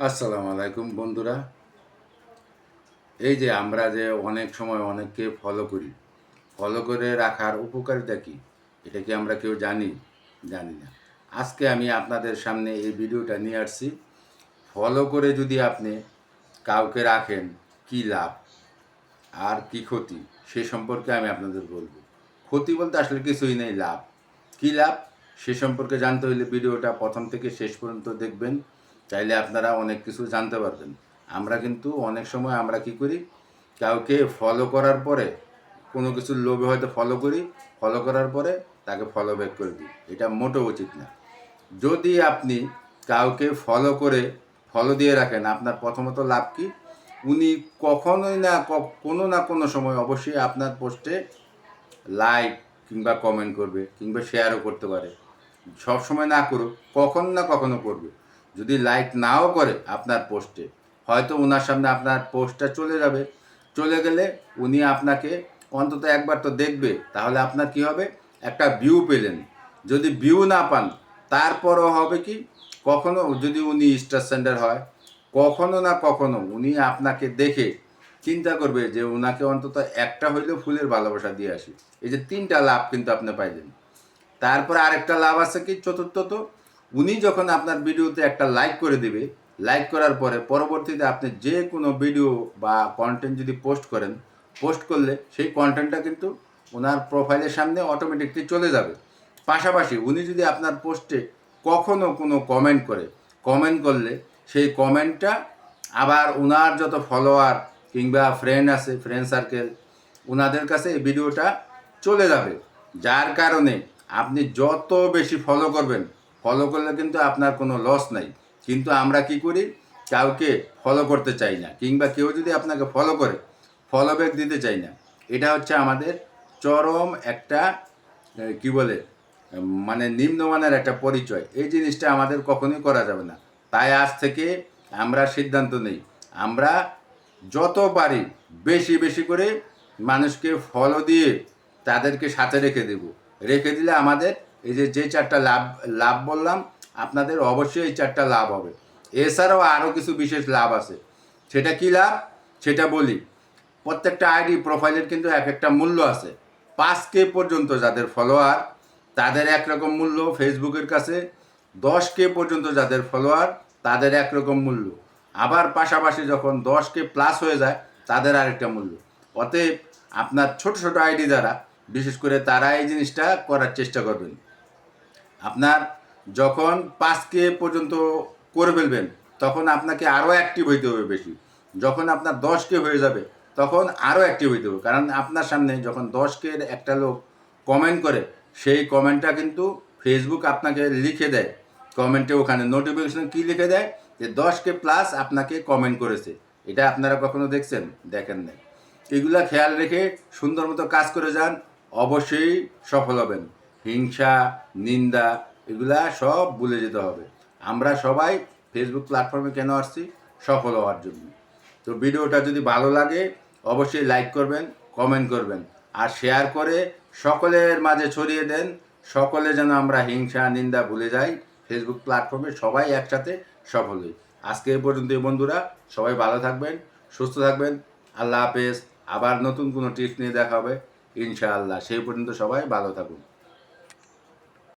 আসসালামু আলাইকুম বন্ধুরা। এই যে আমরা যে অনেক সময় অনেককে ফলো করি ফলো করে রাখার উপকারিতা কি? এটা কি আমরা কেউ জানি? জানি না। আজকে আমি আপনাদের সামনে এই ভিডিওটা নিয়ে আসছি। ফলো করে যদি আপনি কাউকে রাখেন, কি লাভ? আর কি ক্ষতি? সে সম্পর্কে আমি আপনাদের বলব। ক্ষতি বলতে আসলে কিছুই নেই, লাভ। কি লাভ? সে সম্পর্কে জানতে হলে ভিডিওটা প্রথম থেকে শেষ পর্যন্ত দেখবেন। চাইলে আপনারা অনেক কিছু জানতে পারবেন। আমরা কিন্তু অনেক সময় আমরা কি করি, কাউকে ফলো করার পরে, কোনো কিছুর লোভে হয়তো ফলো করি ফলো করার পরে তাকে ফলো ব্যাক করে দিই। এটা মোটেও উচিত না। যদি আপনি কাউকে ফলো করে ফলো দিয়ে রাখেন, আপনার প্রথমত লাভ কি? উনি কখনোই না কোনো না কোনো সময় অবশ্যই আপনার পোস্টে লাইক কিংবা কমেন্ট করবে কিংবা শেয়ারও করতে পারে। সব সময় না করুক, কখন না কখনো করবে। যদি লাইক নাও করে আপনার পোস্টে, হয়তো ওনার সামনে আপনার পোস্টটা চলে যাবে। চলে গেলে উনি আপনাকে অন্তত একবার তো দেখবে, তাহলে আপনার কি হবে? একটা ভিউ পেলেন। যদি ভিউ না পান, তারপরও হবে কি? কখনো যদি উনি স্টার সেন্টার হয়, কখনো না কখনো উনি আপনাকে দেখে চিন্তা করবে যে ওনাকে অন্তত একটা হইলেও ফুলের ভালোবাসা দিয়ে আসি। এই যে তিনটা লাভ কিন্তু আপনি পাইলেন। তারপরে আরেকটা লাভ আছে কি? চতুর্থত উনি যখন আপনার ভিডিওতে একটা লাইক করে দেবে লাইক করার পরে পরবর্তীতে আপনি যে কোনো ভিডিও বা কন্টেন্ট যদি পোস্ট করেন পোস্ট করলে সেই কন্টেন্টটা কিন্তু ওনার প্রোফাইলের সামনে অটোমেটিকলি চলে যাবে। পাশাপাশি উনি যদি আপনার পোস্টে কখনো কোনো কমেন্ট করে কমেন্ট করলে সেই কমেন্টটা আবার ওনার যত ফলোয়ার কিংবা ফ্রেন্ড আছে ফ্রেন্ড সার্কেল ওনাদের কাছে এই ভিডিওটা চলে যাবে। যার কারণে আপনি যত বেশি ফলো করবেন ফলো করলে কিন্তু আপনার কোনো লস নাই। কিন্তু আমরা কি করি? কাউকে ফলো করতে চাই না। কিংবা কেউ যদি আপনাকে ফলো করে ফলো ব্যাক দিতে চাই না। এটা হচ্ছে আমাদের চরম একটা কি বলে মানে নিম্নমানের একটা পরিচয়। এই জিনিসটা আমাদের কখনোই করা যাবে না। তাই আজ থেকে আমরা সিদ্ধান্ত নেই। আমরা যত পারি বেশি বেশি করে মানুষকে ফলো দিয়ে তাদেরকে সাথে রেখে দেব। রেখে দিলে আমাদের এই যে যে চারটা লাভ লাভ বললাম, আপনাদের অবশ্যই এই চারটা লাভ হবে। এছাড়াও আরও কিছু বিশেষ লাভ আছে। সেটা কি লাভ? সেটা বলি। প্রত্যেকটা আইডি প্রোফাইলের কিন্তু এক একটা মূল্য আছে। পাঁচ কে পর্যন্ত যাদের ফলোয়ার, তাদের একরকম মূল্য ফেসবুকের কাছে। দশ কে পর্যন্ত যাদের ফলোয়ার, তাদের একরকম মূল্য। আবার পাশাপাশি যখন দশ কে প্লাস হয়ে যায়, তাদের আরেকটা মূল্য। অতএব আপনার ছোট ছোট আইডি দ্বারা বিশেষ করে তারা এই জিনিসটা করার চেষ্টা করবেন। আপনার যখন পাঁচ কে পর্যন্ত করে ফেলবেন, তখন আপনাকে আরও অ্যাক্টিভ হইতে হবে বেশি। যখন আপনার দশ কে হয়ে যাবে, তখন আরও অ্যাক্টিভ হইতে হবে। কারণ আপনার সামনে যখন দশ কে একটা লোক কমেন্ট করে, সেই কমেন্টটা কিন্তু ফেসবুক আপনাকে লিখে দেয়। কমেন্টে ওখানে নোটিফিকেশন কি লিখে দেয়? যে দশ কে প্লাস আপনাকে কমেন্ট করেছে। এটা আপনারা কখনো দেখছেন? দেখেন না এগুলা খেয়াল রেখে সুন্দর মতো কাজ করে যান, অবশ্যই সফল হবেন। হিংসা, নিন্দা, এগুলা সব ভুলে যেতে হবে। আমরা সবাই ফেসবুক প্ল্যাটফর্মে কেন আসছি? সফল হওয়ার জন্য। তো ভিডিওটা যদি ভালো লাগে, অবশ্যই লাইক করবেন কমেন্ট করবেন। আর শেয়ার করে সকলের মাঝে ছড়িয়ে দেন। সকলে যেন আমরা হিংসা, নিন্দা ভুলে যাই ফেসবুক প্ল্যাটফর্মে সবাই একসাথে সফল হই। আজকে এই পর্যন্ত বন্ধুরা, সবাই ভালো থাকবেন, সুস্থ থাকবেন। আল্লাহ হাফেজ। আবার নতুন কোনো টিপস নিয়ে দেখা হবে। ইনশাআল্লাহ। সেই পর্যন্ত সবাই ভালো থাকুন।